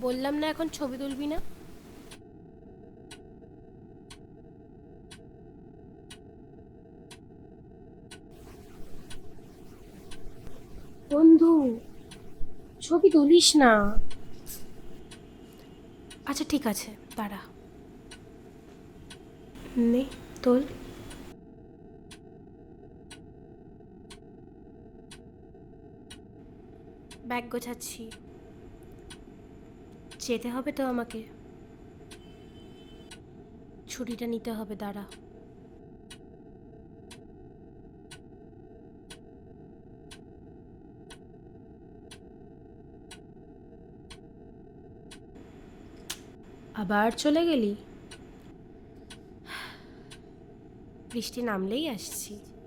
বললাম না এখন ছবি তুলবি না? বন্ধু ছবি তুলিস না। আচ্ছা ঠিক আছে দাঁড়া। নে তোল। ব্যাগ গোছাচ্ছি। যেতে হবে তো আমাকে। ছুটিটা নিতে হবে দাঁড়া। আবার চলে গেলি? বৃষ্টি নামলেই আসছি।